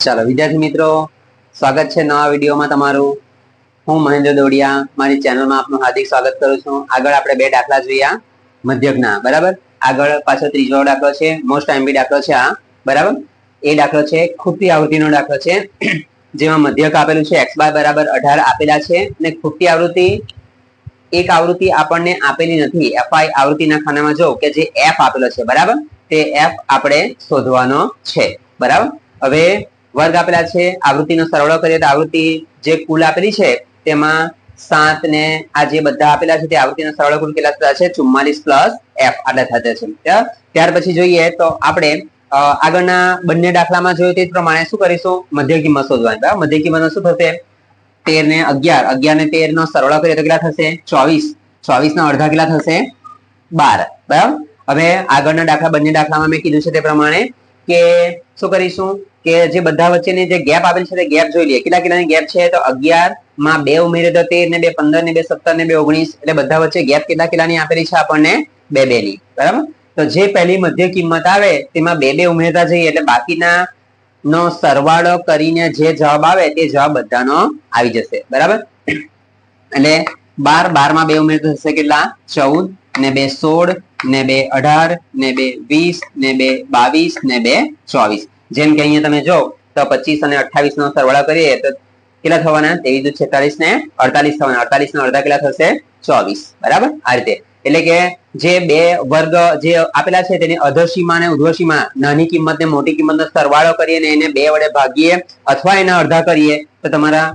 ચાલો, વિદ્યાર્થી મિત્રો, સ્વાગત છે નવા વિડીયોમાં તમારું. હું મહેન્દ્ર દોડિયા, મારી ચેનલમાં આપનું હાર્દિક સ્વાગત કરું છું. આગળ આપણે બે દાખલા જોયા, મધ્યકના, બરાબર? આગળ પાછો ત્રીજો દાખલો છે મોસ્ટ ટાઈમ દાખલો છે આ, બરાબર? એ દાખલો છે, ખૂટતી આવૃત્તિનો દાખલો છે, જેમાં મધ્યક આપેલું છે એક્સ બાર બરાબર અઢાર આપેલા છે, અને ખૂટતી આવૃત્તિ, એક આવૃત્તિ આપણને આપેલી નથી. એફઆઈ આવૃત્તિના ખાનામાં જો કે જે એફ આપેલો છે, બરાબર? તે એફ આપણે શોધવાનો છે, બરાબર? હવે વર્ગ આપેલા છે, આવૃત્તિનો સરવાળો કરીએ તો આવૃત્તિ જે કુલ આપેલી છે, તેમાં સાત ને આ જે બધા આપેલા છે તે આવૃત્તિનો સરવાળો કુલ કેટલા થતા છે? ચુમ્માલીસ પ્લસ એફ આટલા થતા છે ત્યાર- પછી જોઈએ તો આપણે આગળના બંને દાખલામાં જોયું તે પ્રમાણે શું કરીશું? મધ્ય કિંમત શોધવાની, બરાબર? મધ્ય કિંમત શું થશે? તેર ને અગિયાર. અગિયાર ને તેર નો સરવાળો કરીએ તો કેટલા થશે? ચોવીસ. ચોવીસ ના અડધા કેટલા થશે? બાર. બરાબર? હવે આગળના દાખલા, બંને દાખલામાં મેં કીધું છે તે પ્રમાણે કે શું કરીશું? કે જે બધા વચ્ચેની જે ગેપ આપેલ છે તે ગેપ જોઈ લઈએ. કેટલા કેટલાની ગેપ છે? તો અગિયારમાં બે ઉમેરે તો તેર ને બે પંદર ને બે સત્તર ને બે ઓગણીસ. એટલે બધા વચ્ચે ગેપ કેટલા કેટલાની આપેલી છે આપણને? બે બે ની બરાબર? તો જે પહેલી મધ્ય કિંમત આવે, તેમાં બે બે ઉમેરતા જઈએ. એટલે બાકીના નો સરવાળો કરીને જે જવાબ આવે, તે જવાબ બધાનો આવી જશે. બરાબર? એટલે બાર બારમાં બે ઉમેર થશે કેટલા? ચૌદ ને બે સોળ ને બે અઢાર ને બે વીસ ને બે બાવીસ ને બે ચોવીસ. જેમ કે અહીંયા તમે જો, તો પચીસ અને અઠ્ઠાવીસ નો સરવાળો કરીએ, તો કેટલા થવાના? તેવી દુ છેતાલીસ ને અડતાલીસ થવાના. અડતાલીસ ના અડધા કેટલા થશે? ચોવીસ. બરાબર? આ રીતે. એટલે કે જે બે વર્ગ, જે આપેલા છે તેની અધસીમા અને ઉધ્વસીમા નાની કિંમત ને મોટી કિંમતનો સરવાળો કરીએ ને એને બે વડે ભાગીએ, અથવા એના અડધા કરીએ, તો તમારા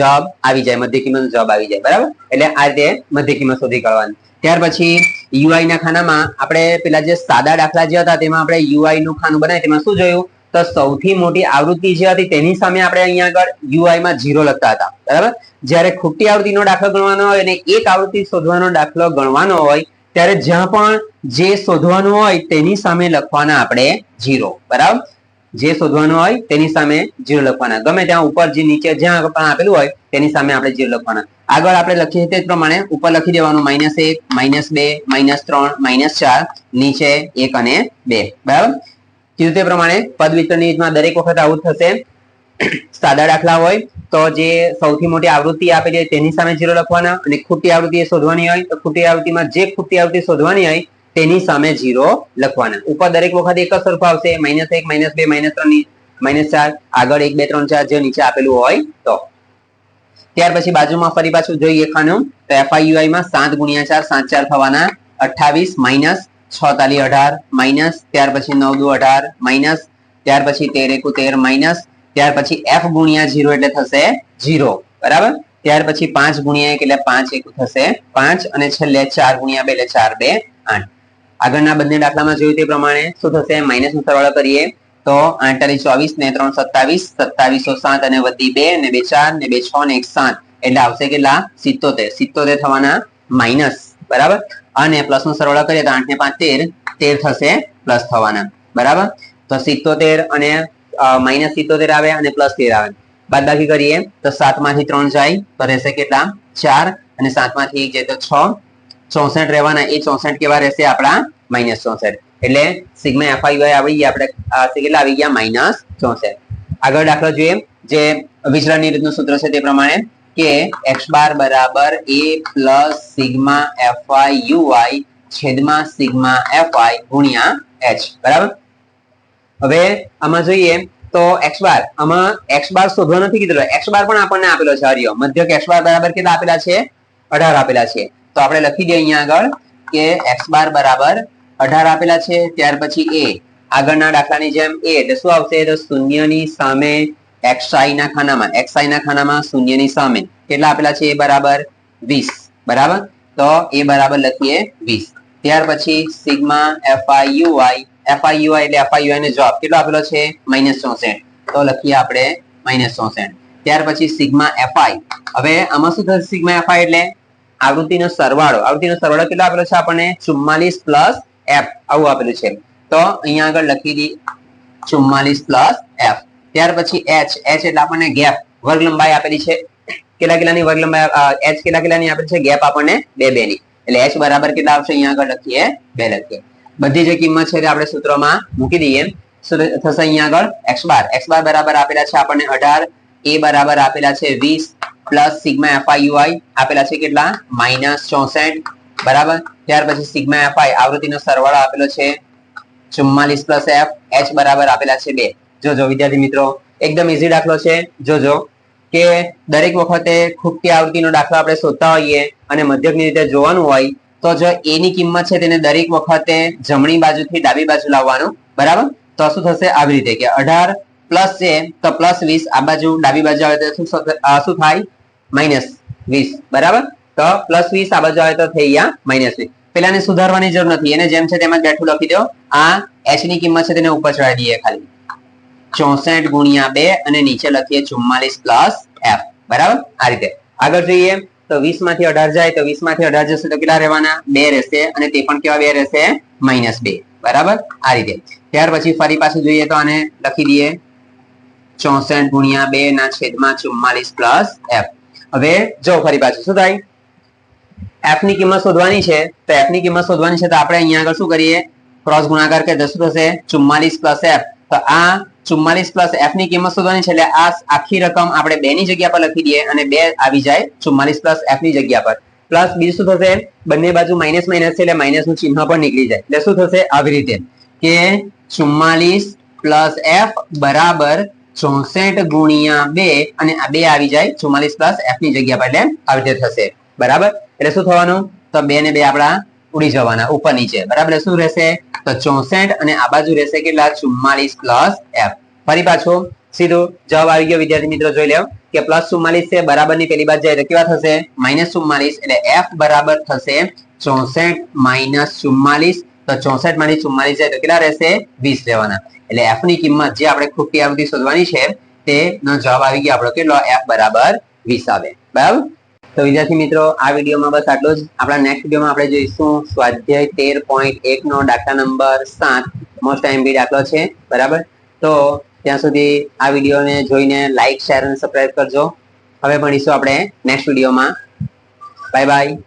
જવાબ આવી જાય, મધ્ય કિંમતનો જવાબ આવી જાય, બરાબર? એટલે આ રીતે મધ્ય કિંમત શોધી કાઢવાની. ત્યાર પછી યુઆઈ ના ખાનામાં આપણે પેલા જે સાદા દાખલા જે હતા, તેમાં આપણે યુઆઈ નું ખાનું બનાવ્યું, તેમાં શું જોયું? તો સૌથી મોટી આવૃત્તિ જે હતી, તેની સામે આપણે અહીંયા આગળ યુઆઈ માં જીરો લખતા હતા, બરાબર? જ્યારે ખૂટી આવૃત્તિનો દાખલો ગણવાનો હોય અને એક આવૃત્તિ શોધવાનો દાખલો ગણવાનો હોય, ત્યારે જ્યાં પણ જે શોધવાનું હોય, તેની સામે લખવાના આપણે જીરો બરાબર? જે શોધવાનું હોય તેની સામે જીરો લખવાના. ગમે ત્યાં ઉપર જે નીચે જ્યાં આપેલું હોય તેની સામે આપણે જીરો લખવાના. આગળ આપણે લખીએ તે પ્રમાણે ઉપર લખી દેવાનું માઇનસ એક માઇનસ બે માઇનસ ત્રણ માઇનસ ચાર, નીચે એક અને બે. બરાબર? કીધું તે પ્રમાણે પદ વિતરણમાં દરેક વખત આવું થશે. સાદા દાખલા હોય તો જે સૌથી મોટી આવૃત્તિ આપેલી હોય તેની સામે જીરો લખવાના અને ખોટી આવૃત્તિ શોધવાની હોય તો ખોટી આવૃત્તિમાં જે ખોટી આવૃત્તિ શોધવાની હોય તેની સામે ઝીરો લખવાના. ઉપર દરેક વખત એક જ સરખો આવશે. માઇનસ એક માઇનસ બે માઇનસ ત્રણ માઇનસ ચાર. આગળ એક, બે, ત્રણ, ચાર જે નીચે આપેલું હોય તો. ત્યાર પછી બાજુમાં ફરી પાછું જોઈએ ખાનું. તો એફઆઈયુઆઈ માં સાત ગુણ્યા ચાર, સાત, ચાર થવાના અઠાવીસ માઇનસ છ અઢાર માઇનસ ત્યાર પછી નવ, દુ, અઢાર માઇનસ ત્યાર પછી તેર એકુ તેર માઇનસ ત્યાર પછી એફ ગુણ્યા જીરો એટલે થશે જીરો બરાબર? ત્યાર પછી પાંચ ગુણ્યા એક એટલે પાંચ, એક થશે પાંચ અને છેલ્લે ચાર ગુણ્યા બે એટલે ચાર, બે, આઠ. આગળના બંને દાખલામાં જોયું તે પ્રમાણે શું થશે? માઇનસ નો સરવાળો કરીએ તો આઠતાલીસ ચોવીસ ને ત્રણ સત્તાવીસ સત્તાવીસો સાત અને વધી બે ને બે ચાર ને બે છ ને એક સાત. એટલે આવશે કેટલા? સિત્તોતેર. સિત્તોતેર થવાના માઇનસ બરાબર? અને પ્લસ નો સરવાળો કરીએ તો આઠ ને પાંચ તેર. તેર થશે પ્લસ થવાના. બરાબર? તો સિત્તોતેર અને માઇનસ સિત્તોતેર આવે અને પ્લસ તેર આવે. બાદ બાકી કરીએ તો સાતમાંથી ત્રણ જાય તો રહેશે કેટલા? ચાર. અને સાતમાંથી એક જાય તો છ. ચોસઠ રહેવાના, એ ચોસઠ કેવા રહેશે આપણા? માઇનસ ચોસઠ. એટલે સિગ્મા એફઆઈ વાય આવી ગયા, આપણે કેટલા આવી ગયા માઇનસ ચોસઠ. આગળ દાખલો જોઈએ, જે વિચલનની રીતનું સૂત્ર છે તે પ્રમાણે કે એક્સ બાર બરાબર A plus sigma FI UI છેદમાં સિગ્મા એફઆઈ ગુણ્યા એચ. બરાબર? હવે આમાં જોઈએ તો એક્સ બાર, આમાં એક્સ બાર શોધવા નથી કીધેલો. એક્સ બાર પણ આપણને આપેલો છે, હરિયો. મધ્યક એક્સ બાર બરાબર કેટલા આપેલા છે? અઢાર આપેલા છે. તો આપણે લખી દઈએ અહીંયા આગળ કે એક્સ બાર બરાબર અઢાર આપેલા છે, ત્યાર પછી એ આગળના દાખલાની જેમ એ એટલે શું આવશે? તો શૂન્યની સામે એક્સઆઈ ના ખાનામાં એક્સઆઈ ના ખાનામાં શૂન્યની સામે. કેટલા આપેલા છે? એ બરાબર વીસ. બરાબર? તો એ બરાબર લખીએ વીસ. ત્યાર પછી sigma FI UI FI UI એટલે એફઆઈ યુઆઈ ને જવાબ કેટલો આપેલો છે? માઇનસ ચોસઠ. તો લખીએ આપણે માઇનસ ચોસઠ. ત્યાર પછી સિગ્મા એફઆઈ હવે આમાં શું થશે? સિગ્મા એફઆઈ એટલે આવૃત્તિનો સરવાળો. આવૃત્તિનો સરવાળો કેટલો આપેલો છે આપણને? ચુમ્માલીસ પ્લસ એફ. આવું આપેલું છે. તો અહીંયા આગળ લખી દી. ચુમ્માલીસ પ્લસ એફ. ત્યાર પછી એચ. એચ એટલે આપણને ગેપ. વર્ગ લંબાઈ આપેલી છે. કેટલા કેટલાની વર્ગ લંબાઈ એચ કેટલા કેટલાની આપેલી છે? ગેપ આપણને બે બે ની એટલે એચ બરાબર કેટલા આવશે? અહીંયા આગળ લખીએ. બે લખીએ. બધી જે કિંમત છે તે આપણે સૂત્રમાં મૂકી દઈએ. થશે અહીંયા આગળ એક્સ બાર. એક્સ બાર બરાબર આપેલા છે આપણને અઢાર. એ બરાબર આપેલા છે વીસ. પ્લસ સિગ્મા એફઆઈ આપેલા છે કેટલા? માઇનસ ચોસઠ. બરાબર? ત્યાર પછી સિગ્મા એફઆઈ આવૃત્તિનો સરવાળો આપેલો છે ચુમ્માલીસ પ્લસ એફ. એચ બરાબર આપેલા છે બે. જોજો વિદ્યાર્થી મિત્રો, એકદમ ઇઝી દાખલો છે. જોજો કે દરેક વખતે ખૂટતી આવૃત્તિનો દાખલો આપણે શોધતા હોઈએ અને મધ્યકની રીતે જોવાનું હોય, તો જો એ ની કિંમત છે તેને દરેક વખતે જમણી બાજુથી ડાબી બાજુ લાવવાનું. બરાબર? તો શું થશે? આવી રીતે કે અઢાર પ્લસ છે તો પ્લસ વીસ. આ બાજુ ડાબી બાજુ આવે તો શું? શું થાય? માઇનસ વીસ. બરાબર? તો પ્લસ વીસ આ બાજુ આવે તો થઈ ગયા માઇનસ વીસ. પેલાને સુધારવાની જરૂર નથી. એને જેમ છે તેમ જ બેઠું લખી દો. આ એચની કિંમત છે તેને ઉપર ચડાવી દઈએ ખાલી. ચોસઠ ગુણ્યા બે અને નીચે લખીએ ચુમ્માલીસ પ્લસ એફ. બરાબર? આ રીતે. આગળ જોઈએ. તો વીસમાંથી અઢાર જાય. તો વીસમાંથી અઢાર જશે તો કેટલા રહેવાના? બે રહેશે અને તે પણ કેવા બે રહેશે? માઇનસ બે. બરાબર? આ રીતે. ત્યાર પછી ફરી પાછું જોઈએ તો આને લખી દઈએ. ચોસઠ ગુણ્યા બે ના છેદમાં ચુમ્માલીસ પ્લસ એફ હવે જો ફરી પાછું શું થાય એફની કિંમત શોધવાની છે. તો એફની કિંમત શોધવાની છે તો આપણે અહીંયા આગળ શું કરીએ? ક્રોસ ગુણાકાર કે દસ થશે. ચુમ્માલીસ પ્લસ એફ તો આ ચુમ્માલીસ પ્લસ એફની કિંમત શોધવાની છે એટલે આ આખી રકમ આપણે બે ની જગ્યા પર લખી દઈએ અને બે આવી જાય ચુમ્માલીસ પ્લસ એફની જગ્યા પર. પ્લસ બી શું થશે? બંને બાજુ માઇનસ માઇનસ છે એટલે માઇનસનું ચિહ્ન પણ નીકળી જાય. એટલે શું થશે? આવી રીતે. કે ચુમ્માલીસ પ્લસ એફ બરાબર ચોસઠ ગુણ્યા બે અને આ બે આવી જાય ચુમ્માલીસ પ્લસ એફની જગ્યા પર એટલે આવી રીતે થશે. બરાબર? એટલે શું થવાનું? તો બે ને બે આપણા ઉડી જવાના, ઉપર નીચે. બરાબર? શું રહેશે? તો ચોસઠ અને આ બાજુ રહેશે કેટલા? ચુમ્માલીસ પ્લસ એફ ફરી પાછો, સીધો જવાબ આવી ગયો વિદ્યાર્થી મિત્રો, જોઈ લો કે પ્લસ ચુમ્માલીસ છે બરાબરની પેલી બાજુ જાય તો કેવા થશે? માઇનસ ચુમ્માલીસ, એટલે એફ બરાબર થશે ચોસઠ માઇનસ ચુમ્માલીસ તો ચોસઠમાંથી ચુમ્માલીસ જાય તો કેટલા રહેશે? વીસ લેવાના એટલે એફની કિંમત જે આપણે ખૂટી આવૃત્તિ શોધવાની છે, તેનો જવાબ આવી ગયો આપણો કેટલો? એફ બરાબર વીસ આવે. બરાબર? તો વિદ્યાર્થી મિત્રો, આ વિડીયોમાં બસ આટલું જ. આપણા નેક્સ્ટ વિડીયોમાં આપણે જોઈશું. સ્વાધ્યાય તેર પોઈન્ટ એક નો દાખલા નંબર સાત. મોસ્ટ એમબી દાખલો છે. બરાબર? તો ત્યાં સુધી આ વિડીયોને જોઈને લાઈક શેર અને સબસ્ક્રાઈબ કરજો. હવે ભણીશું આપણે નેક્સ્ટ વિડીયોમાં. Bye bye